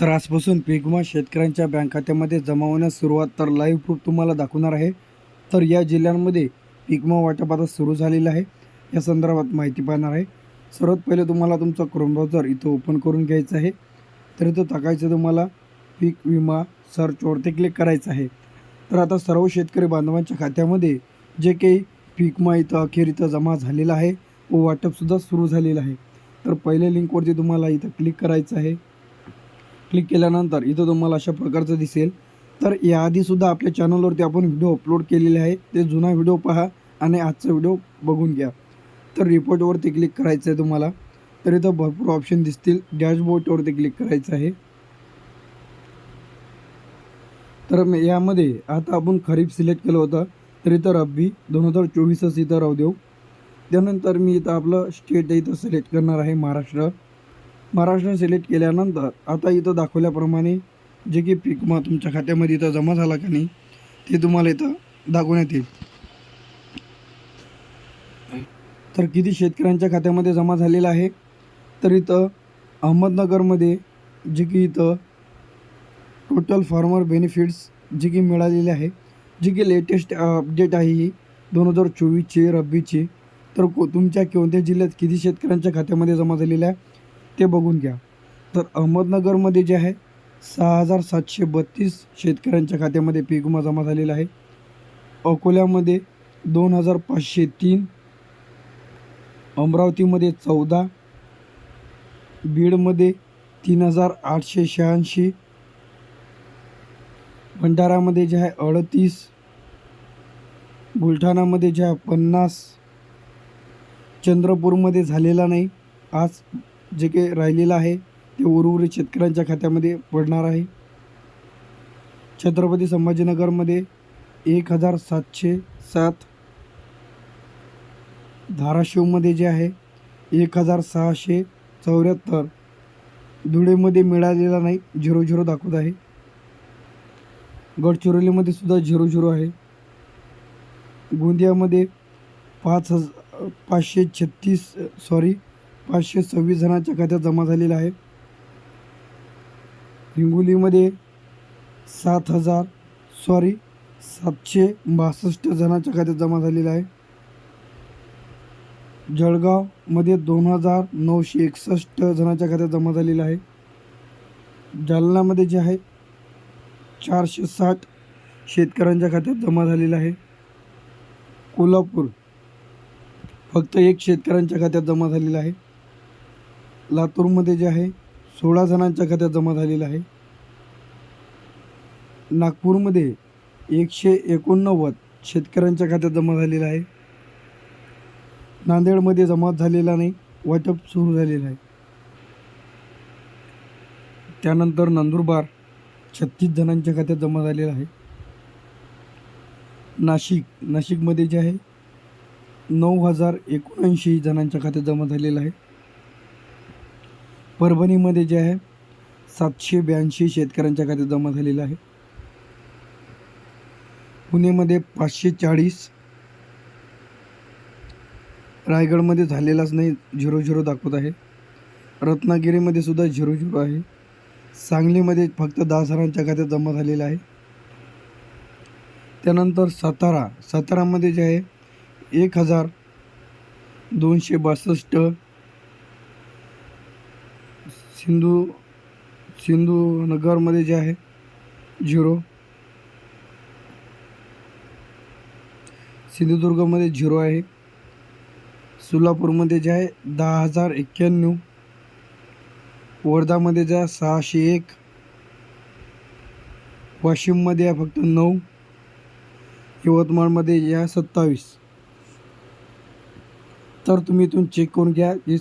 तर आजपासून पीक विमा शेतकऱ्यांच्या बँक खात्यामध्ये जमा होण्यास सुरुवात तर लाईव्ह प्रूफ तुम्हाला दाखवणार आहे. तर या जिल्ह्यांमध्ये पीक विमा वाटप आता सुरू झालेलं आहे. या संदर्भात माहिती पाहणार आहे. सर्वात पहिले तुम्हाला तुमचा क्रोम ब्राउझर इथं ओपन करून घ्यायचं आहे. तर इथं टाकायचं तुम्हाला पीक विमा सर्चवरती क्लिक करायचं आहे. तर आता सर्व शेतकरी बांधवांच्या खात्यामध्ये जे काही पीक विमा इथं अखेर इथं जमा झालेलं आहे व वाटपसुद्धा सुरू झालेलं आहे. तर पहिल्या लिंकवरती तुम्हाला इथं क्लिक करायचं आहे. क्लिक केल्यानंतर इथं तुम्हाला अशा प्रकारचं दिसेल. तर याआधीसुद्धा आपल्या चॅनलवरती आपण व्हिडिओ अपलोड केलेले आहे. ते जुना व्हिडिओ पहा आणि आजचा व्हिडिओ बघून घ्या. तर रिपोर्टवरती क्लिक करायचं आहे तुम्हाला. तर इथं भरपूर ऑप्शन दिसतील. डॅशबोर्डवरती क्लिक करायचं आहे. तर यामध्ये आता आपण खरीप सिलेक्ट केलं होतं. तर इथं रब्बी दोन हजार चोवीसच इथं राहू देऊ. त्यानंतर मी इथं आपलं स्टेट इथं सिलेक्ट करणार आहे महाराष्ट्र. महाराष्ट्र सिलेक्ट केल्यानंतर आता इथं दाखवल्याप्रमाणे जे की पीक मग तुमच्या खात्यामध्ये इथं जमा झाला का नाही ते तुम्हाला इथं दाखवण्यात येईल. तर किती शेतकऱ्यांच्या खात्यामध्ये जमा झालेलं आहे? तर इथं अहमदनगरमध्ये जे की इथं टोटल फार्मर बेनिफिट्स जे की मिळालेले आहे जे की लेटेस्ट अपडेट आहे ही दोन हजार चोवीसची रब्बीची. तर को तुमच्या कोणत्या जिल्ह्यात किती शेतकऱ्यांच्या खात्यामध्ये जमा झालेल्या आहे? ते बघून घ्या. तर अहमदनगरमध्ये जे आहे सहा हजार सातशे बत्तीस शेतकऱ्यांच्या खात्यामध्ये पीक विमा जमा झालेला आहे. अकोल्यामध्ये दोन हजार पाचशे तीन अमरावतीमध्ये चौदा बीडमध्ये तीन हजार आठशे शहाऐंशी भंडारामध्ये जे आहे अडतीस बुलढाणामध्ये जे आहे पन्नास चंद्रपूरमध्ये झालेला नाही. आज जे काही राहिलेलं आहे ते उर्वरित शेतकऱ्यांच्या खात्यामध्ये पडणार आहे. छत्रपती संभाजीनगरमध्ये एक हजार सातशे सात धाराशिवमध्ये जे आहे एक हजार सहाशे चौऱ्याहत्तर धुळेमध्ये मिळालेला नाही झिरो झिरो दाखवत आहे. गडचिरोलीमध्ये सुद्धा झिरो झिरो आहे. गोंदियामध्ये पाच हज पाचशे छत्तीस सॉरी पाचशे सव्वीस जणांच्या खात्यात जमा झालेला आहे. हिंगोलीमध्ये सात हजार सॉरी सातशे बासष्ट जणांच्या खात्यात जमा झालेला आहे. जळगावमध्ये दोन हजार नऊशे एकसष्ट जणांच्या खात्यात जमा झालेला आहे. जालनामध्ये जे आहे चारशे साठ शेतकऱ्यांच्या खात्यात जमा झालेला आहे. कोल्हापूर फक्त एक शेतकऱ्यांच्या खात्यात जमा झालेला आहे. लातूरमध्ये जे आहे सोळा जणांच्या खात्यात जमा झालेला आहे. नागपूरमध्ये एकशे एकोणनव्वद शेतकऱ्यांच्या खात्यात जमा झालेला आहे. नांदेडमध्ये जमा झालेला नाही वाटप सुरू झालेलं आहे. त्यानंतर नंदुरबार छत्तीस जणांच्या खात्यात जमा झालेला आहे. नाशिक नाशिकमध्ये जे आहे नऊ हजार एकोणऐंशी जणांच्या खात्यात जमा झालेलं आहे. परभणीमध्ये जे आहे सातशे ब्याऐंशी शेतकऱ्यांच्या खात्यात जमा झालेलं आहे. पुणेमध्ये पाचशे चाळीस. रायगडमध्ये झालेलाच नाही झिरो झिरो दाखवत आहे. रत्नागिरीमध्ये सुद्धा झिरो झिरो आहे. सांगलीमध्ये फक्त दहा हजारांच्या खात्यात जमा झालेला आहे. त्यानंतर सातारा सातारामध्ये जे आहे एक हजार दोनशे बासष्ट. सिंधू सिंधूनगरमध्ये जे आहे झिरो. सिंधुदुर्गमध्ये झिरो आहे. सोलापूरमध्ये जे आहे दहा हजार एक्क्याण्णव. वर्धामध्ये जे आहे सहाशे एक. वाशिममध्ये आहे फक्त नऊ. यवतमाळमध्ये या सत्तावीस. तर तुम्ही इथून चेक करून घ्या. की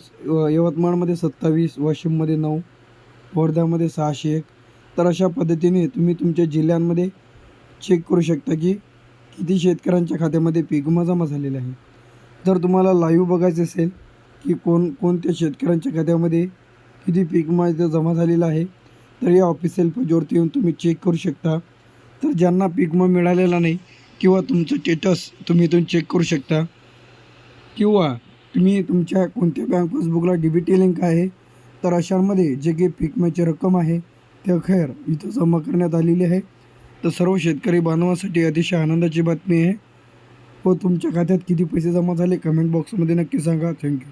यवतमाळमध्ये सत्तावीस वाशिममध्ये नऊ वर्ध्यामध्ये सहाशे एक. तर अशा पद्धतीने तुम्ही तुमच्या जिल्ह्यांमध्ये चेक करू शकता की किती शेतकऱ्यांच्या खात्यामध्ये पीक विमा जमा झालेला आहे. जर तुम्हाला लाईव्ह बघायचं असेल की कोण कोणत्या शेतकऱ्यांच्या खात्यामध्ये किती पीक विमा इथं जमा झालेला आहे तर या ऑफिशियल पेजवरती येऊन तुम्ही चेक करू शकता. तर ज्यांना पीक विमा मिळालेला नाही किंवा तुमचं स्टेटस तुम्ही इथून चेक करू शकता किंवा तुम्ही तुमच्या कोणत्या बँक पासबुकला डी बी टी लिंक आहे तर अशांमध्ये जे काही पीक विम्याची रक्कम आहे ते अखेर इथं जमा करण्यात आलेली आहे. तर सर्व शेतकरी बांधवांसाठी अतिशय आनंदाची बातमी आहे. व तुमच्या खात्यात किती पैसे जमा झाले कमेंट बॉक्समध्ये नक्की सांगा. थँक्यू